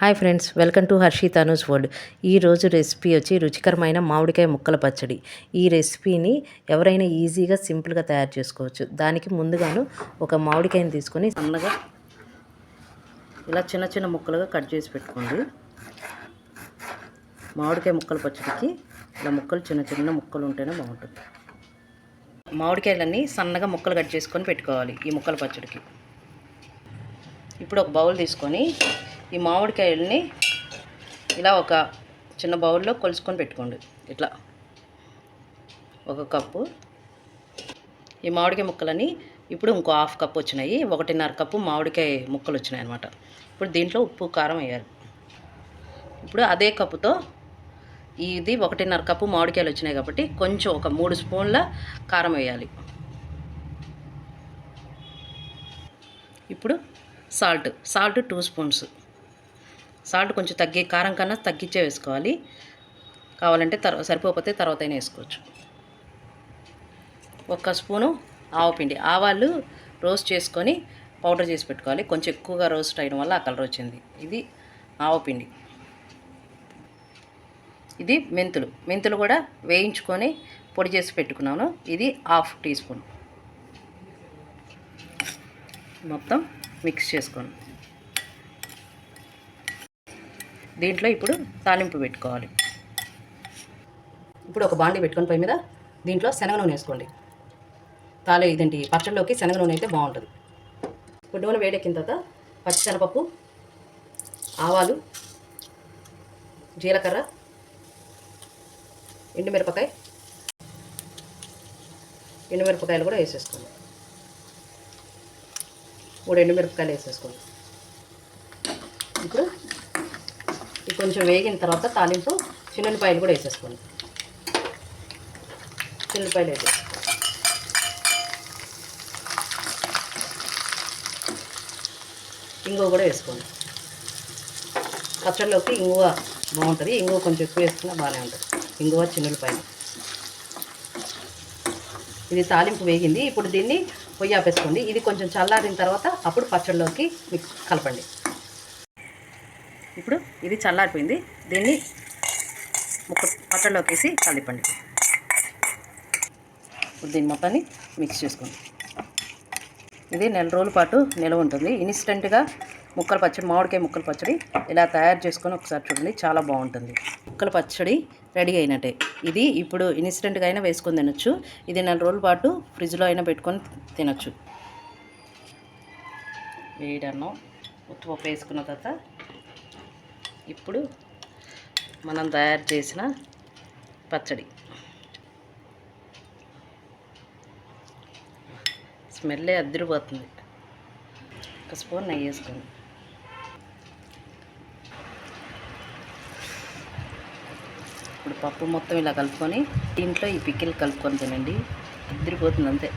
Hi friends welcome to Harshi Tanu's world. ఈరోజు recipe వచ్చి రుచికరమైన మామిడికాయ ముక్కల పచ్చడి. ఈ రెసిపీని ఎవరైనా ఈజీగా సింపుల్గా తయారు చేసుకోవచ్చు. దానికి ముందుగాను ఒక మామిడికాయని తీసుకొని సన్నగా ఇలా చిన్న చిన్న ముక్కలుగా కట్ చేసి పెట్టుకోండి. మామిడికాయ ముక్కల పచ్చడికి ఇలా ముక్కలు చిన్న చిన్న ముక్కలు ఉంటేనే బాగుంటుంది. మామిడికాయలన్నీ సన్నగా ముక్కలు కట్ చేసుకొని పెట్టుకోవాలి ఈ ముక్కల పచ్చడికి. ఇప్పుడు ఒక బౌల్ తీసుకొని ఈ మామిడికాయలని ఇలా ఒక చిన్న బౌల్లో కొలుసుకొని పెట్టుకోండి. ఇట్లా ఒక కప్పు. ఈ మామిడికాయ ముక్కలని ఇప్పుడు ఇంకో హాఫ్ కప్ వచ్చినాయి. ఒకటిన్నర కప్పు మామిడికాయ ముక్కలు వచ్చినాయి అనమాట ఇప్పుడు దీంట్లో ఉప్పు కారం వేయాలి. ఇప్పుడు అదే కప్పుతో ఇది ఒకటిన్నర కప్పు మామిడికాయలు వచ్చినాయి కాబట్టి కొంచెం ఒక మూడు స్పూన్ల కారం వేయాలి. ఇప్పుడు salt salt two spoons. Salt కొంచెం తగ్గి కారం కన్నా తగ్గించే వేసుకోవాలి. కావాలంటే తర్వాత సరిపోతే తర్వాత అయినా వేసుకోవచ్చు. ఒక స్పూను ఆవపిండి ఆవాలు రోస్ట్ చేసుకొని పౌడర్ చేసి పెట్టుకోవాలి. కొంచెం ఎక్కువగా రోస్ట్ అయ్యడం వల్ల ఆ కలర్ వచ్చింది. ఇది ఆవపిండి ఇది మెంతులు. మెంతులు కూడా వేయించుకొని పొడి చేసి పెట్టుకున్నాను. ఇది హాఫ్ టీ స్పూన్. మొత్తం మిక్స్ చేసుకోండి దీంట్లో ఇప్పుడు తాలింపు పెట్టుకోవాలి. ఇప్పుడు ఒక బాండి పెట్టుకొని పోయి మీద దీంట్లో శనగ నూనె వేసుకోండి. తాలే ఇదేంటి? పచ్చడిలోకి శనగ నూనె అయితే బాగుంటుంది. ఇప్పుడు నూనె వేడెక్కిన తర్వాత పచ్చిశనగపప్పు ఆవాలు జీలకర్ర ఎండుమిరపకాయ ఎండుమిరపకాయలు కూడా వేసేసుకోండి. మూడు ఎండుమిరపకాయలు వేసేసుకోండి. ఇప్పుడు ఇది కొంచెం వేగిన తర్వాత తాలింపు చిన్నపాయలు కూడా వేసేసుకోండి. చిన్నపాయలు వేసేసుకోండి. ఇంగువ కూడా వేసుకోండి. పచ్చడిలోకి ఇంగువ బాగుంటుంది. ఇంగువ కొంచెం ఎక్కువ వేసుకున్నా బాగానే ఉంటుంది. ఇంగువ చిన్నులపాయలు ఇది తాలింపు వేగింది. ఇప్పుడు దీన్ని పొయ్యి ఆపేసుకోండి. ఇది కొంచెం చల్లారిన తర్వాత అప్పుడు పచ్చడిలోకి మీకు కలపండి. ఇప్పుడు ఇది చల్లారిపోయింది. దీన్ని ముక్క పచ్చడిలోకి వేసి కలిపండి. ఇప్పుడు దీన్ని మొత్తాన్ని మిక్స్ చేసుకోండి. ఇది నెల రోజుల పాటు నిల్వ ఉంటుంది. ఇన్స్టెంట్గా ముక్కల పచ్చడి మామిడికాయ ముక్కల పచ్చడి ఇలా తయారు చేసుకొని ఒకసారి చూడండి. చాలా బాగుంటుంది. ముక్కల పచ్చడి రెడీ అయినట్టే. ఇది ఇప్పుడు ఇన్స్టెంట్గా అయినా వేసుకొని తినొచ్చు. ఇది నెల రోజుల పాటు ఫ్రిడ్జ్లో అయినా పెట్టుకొని తినొచ్చు. వేడన్నం ఉత్తుపప్పు వేసుకున్న తర్వాత ఇప్పుడు మనం తయారు చేసిన పచ్చడి. స్మెల్లే అద్దరిపోతుంది ఒక స్పూన్ నెయ్యి వేసుకోండి ఇప్పుడు పప్పు మొత్తం ఇలా కలుపుకొని దీంట్లో ఈ పిక్కిలు కలుపుకొని తినండి. అద్దరిపోతుంది అంతే.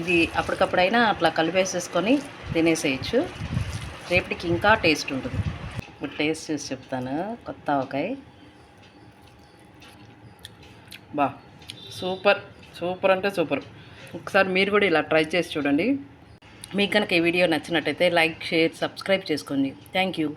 ఇది అప్పటికప్పుడైనా అట్లా కలిపేసేసుకొని తినేసేయచ్చు. రేపటికి ఇంకా టేస్ట్ ఉంటుంది. ఇప్పుడు టేస్ట్ చూసి చెప్తాను. కొత్త ఆవకాయ. బా సూపర్ సూపర్ అంటే సూపర్. ఒకసారి మీరు కూడా ఇలా ట్రై చేసి చూడండి. మీకు కనుక ఈ వీడియో నచ్చినట్టయితే లైక్ షేర్ సబ్స్క్రైబ్ చేసుకోండి. Thank you.